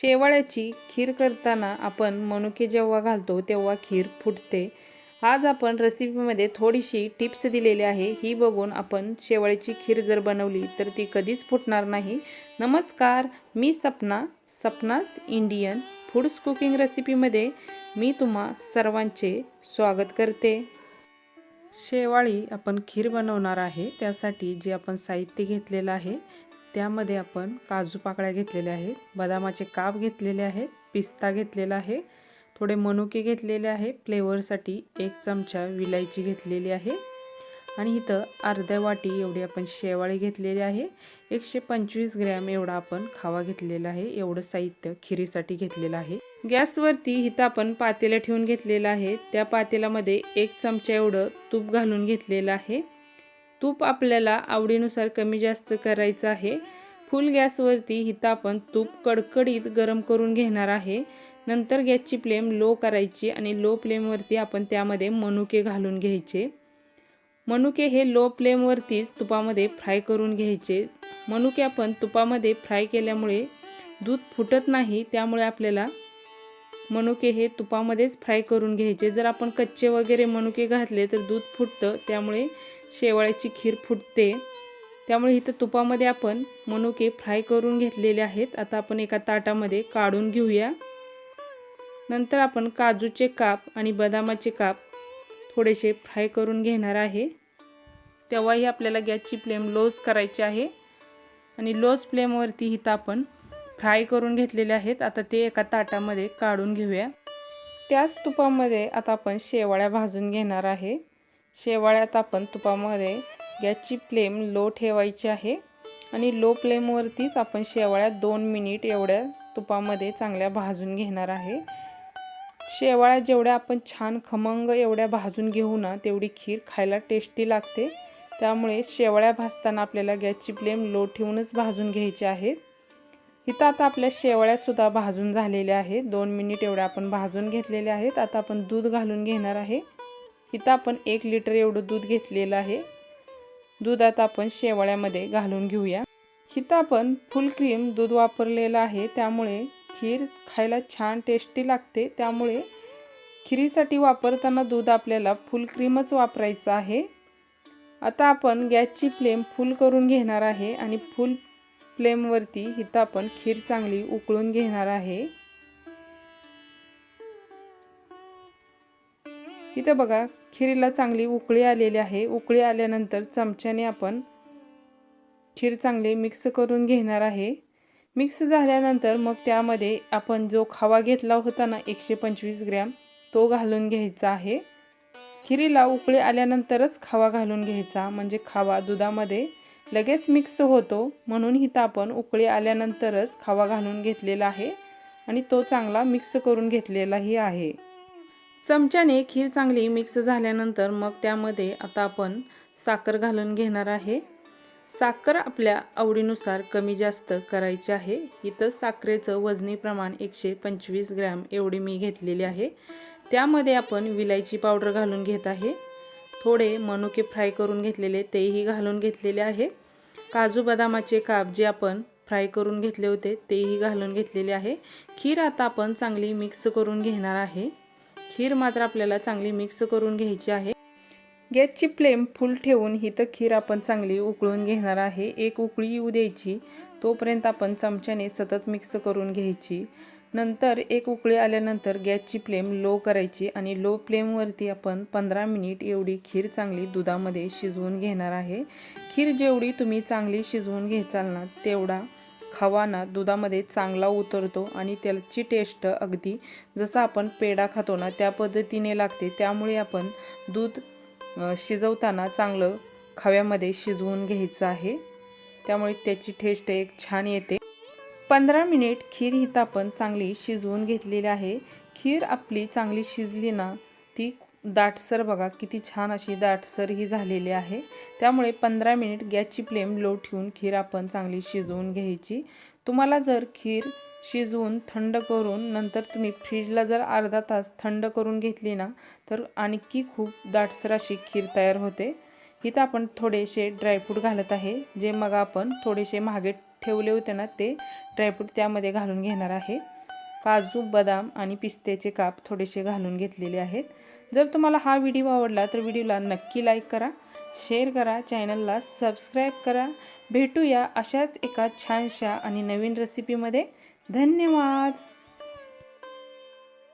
शेवाळ्याची खीर करताना आपण मनुके जेव्हा घालतो तेव्हा खीर फुटते. आज आपण रेसिपीमध्ये थोडीशी टिप्स दिलेली आहे. ही बघून आपण शेवाळ्याची खीर जर बनवली तर ती कधीच फुटणार नाही. नमस्कार मी Sapna Sapna's Indian foods cooking रेसिपीमध्ये मी तुम्हा सर्वांचे स्वागत करते. शेवाळी आपण खीर बनवणार आहे. त्यासाठी जे आपण साहित्य घेतलेलं आहे त्यामध्ये आपण काजू पाकळ्या घेतलेल्या आहेत बदामाचे काप घेतलेले आहेत पिस्ता घेतलेला आहे थोडे मनुके घेतलेले आहे फ्लेवरसाठी एक चमचा विलायची घेतलेली आहे आणि इथं अर्ध्या वाटी एवढी आपण शेवाळी घेतलेली आहे. एकशे पंचवीस ग्रॅम एवढा आपण खावा घेतलेला आहे एवढं साहित्य खिरीसाठी घेतलेलं आहे. गॅसवरती इथं आपण पातेलं ठेवून घेतलेलं आहे त्या पातेल्यामध्ये एक चमचा एवढं तूप घालून घेतलेलं आहे. तूप आपल्याला आवडीनुसार कमी जास्त करायचं आहे. फुल गॅसवरती हिथं आपण तूप कडकडीत गरम करून घेणार आहे. नंतर गॅसची फ्लेम लो करायची आणि लो फ्लेमवरती आपण त्यामध्ये मनुके घालून घ्यायचे. मनुके हे लो फ्लेमवरतीच तुपामध्ये फ्राय करून घ्यायचे. मनुके आपण तुपामध्ये फ्राय केल्यामुळे दूध फुटत नाही त्यामुळे आपल्याला मनुके हे तुपामध्येच फ्राय करून घ्यायचे. जर आपण कच्चे वगैरे मनुके घातले तर दूध फुटतं त्यामुळे शेवाळ्याची खीर फुटते. त्यामुळे इथं तुपामध्ये आपण मनुके फ्राय करून घेतलेले आहेत. आता आपण एका ताटामध्ये काढून घेऊया. नंतर आपण काजूचे काप आणि बदामाचे काप थोडेसे फ्राय करून घेणार आहे. तेव्हाही आपल्याला गॅसची फ्लेम लोज करायची आहे. आणि लोज फ्लेमवरती इथं आपण फ्राय करून घेतलेले आहेत. आता ते एका ताटामध्ये काढून घेऊया. त्याच तुपामध्ये आता आपण शेवाळ्या भाजून घेणार आहे. शेवाळ्यात आपण तुपामध्ये गॅसची फ्लेम लो ठेवायची आहे आणि लो फ्लेमवरतीच आपण शेवाळ्यात दोन मिनिट एवढ्या तुपामध्ये चांगल्या भाजून घेणार आहे. शेवाळ्या जेवढ्या आपण छान खमंग एवढ्या भाजून घेऊ ना तेवढी खीर खायला टेस्टी लागते. त्यामुळे शेवाळ्या भाजताना आपल्याला गॅसची फ्लेम लो ठेवूनच भाजून घ्यायची आहेत इथं आता आपल्या शेवाळ्यासुद्धा भाजून झालेल्या आहेत. दोन मिनिट एवढ्या आपण भाजून घेतलेल्या आहेत. आता आपण दूध घालून घेणार आहे. इथं आपण एक लिटर एवढं दूध घेतलेलं आहे. दूध आता आपण शेवाळ्यामध्ये घालून घेऊया. इथं आपण फुल क्रीम दूध वापरलेलं आहे. त्यामुळे खीर खायला छान टेस्टी लागते. त्यामुळे खिरीसाठी वापरताना दूध आपल्याला फुल क्रीमच वापरायचं आहे. आता आपण गॅसची फ्लेम फुल करून घेणार आहे आणि फुल फ्लेमवरती इथं आपण खीर चांगली उकळून घेणार आहे. इथं बघा खिरीला चांगली उकळी आलेली आहे. उकळी आल्यानंतर चमच्याने आपण खीर चांगली मिक्स करून घेणार आहे. मिक्स झाल्यानंतर मग त्यामध्ये आपण जो खवा घेतला होता ना एकशे पंचवीस ग्रॅम तो घालून घ्यायचा आहे. खिरीला उकळी आल्यानंतरच खावा घालून घ्यायचा म्हणजे खावा दुधामध्ये लगेच मिक्स होतो. म्हणून इथं आपण उकळी आल्यानंतरच खावा घालून घेतलेला आहे आणि तो चांगला मिक्स करून घेतलेलाही आहे. चमच्याने खीर चांगली मिक्स झाल्यानंतर मग त्यामध्ये आता आपण साखर घालून घेणार आहे. साखर आपल्या आवडीनुसार कमी जास्त करायची आहे. इथं साखरेचं वजनी प्रमाण एकशे पंचवीस ग्रॅम एवढी मी घेतलेली आहे. त्यामध्ये आपण विलायची पावडर घालून घेत आहे. थोडे मनुके फ्राय करून घेतलेले तेही घालून घेतलेले आहे. काजू बदामाचे काप जे आपण फ्राय करून घेतले होते तेही घालून घेतलेले आहे. खीर आता आपण चांगली मिक्स करून घेणार आहे. खीर मात्र आपल्याला चांगली मिक्स करून घ्यायची आहे. गॅसची फ्लेम फुल ठेवून ही तर खीर आपण चांगली उकळून घेणार आहे. एक उकळी येऊ द्यायची. तोपर्यंत आपण चमच्याने सतत मिक्स करून घ्यायची. नंतर एक उकळी आल्यानंतर गॅसची फ्लेम लो करायची आणि लो फ्लेमवरती आपण पंधरा मिनिट एवढी खीर चांगली दुधामध्ये शिजवून घेणार आहे. खीर जेवढी तुम्ही चांगली शिजवून घेचाल ना तेवढा खवाना दुधामध्ये चांगला उतरतो आणि त्याची टेस्ट अगदी जसं आपण पेढा खातो ना त्या पद्धतीने लागते. त्यामुळे आपण दूध शिजवताना चांगलं खव्यामध्ये शिजवून घ्यायचं आहे. त्यामुळे त्याची टेस्ट एक छान येते. पंधरा मिनिट खीर ही आपण चांगली शिजवून घेतलेली आहे. खीर आपली चांगली शिजली ना ती दाटसर बघा किती छान अशी दाटसर ही झालेली आहे. त्यामुळे पंधरा मिनिट गॅसची फ्लेम लो ठेवून खीर आपण चांगली शिजवून घ्यायची. तुम्हाला जर खीर शिजवून थंड करून नंतर तुम्ही फ्रीजला जर अर्धा तास थंड करून घेतली ना तर आणखी खूप दाटसर अशी खीर तयार होते. इथं आपण थोडेसे ड्रायफ्रूट घालत आहे. जे मग आपण थोडेसे महागे ठेवले होते ना ते ड्रायफ्रूट त्यामध्ये घालून घेणार आहे. काजू बदाम आणि पिस्त्याचे काप थोडेसे घालून घेतलेले आहेत. जर तुम्हाला हा व्हिडिओ आवडला तर व्हिडिओला नक्की लाईक करा शेअर करा चॅनलला सबस्क्राईब करा. भेटूया अशाच एका छानशा आणि नवीन रेसिपीमध्ये धन्यवाद!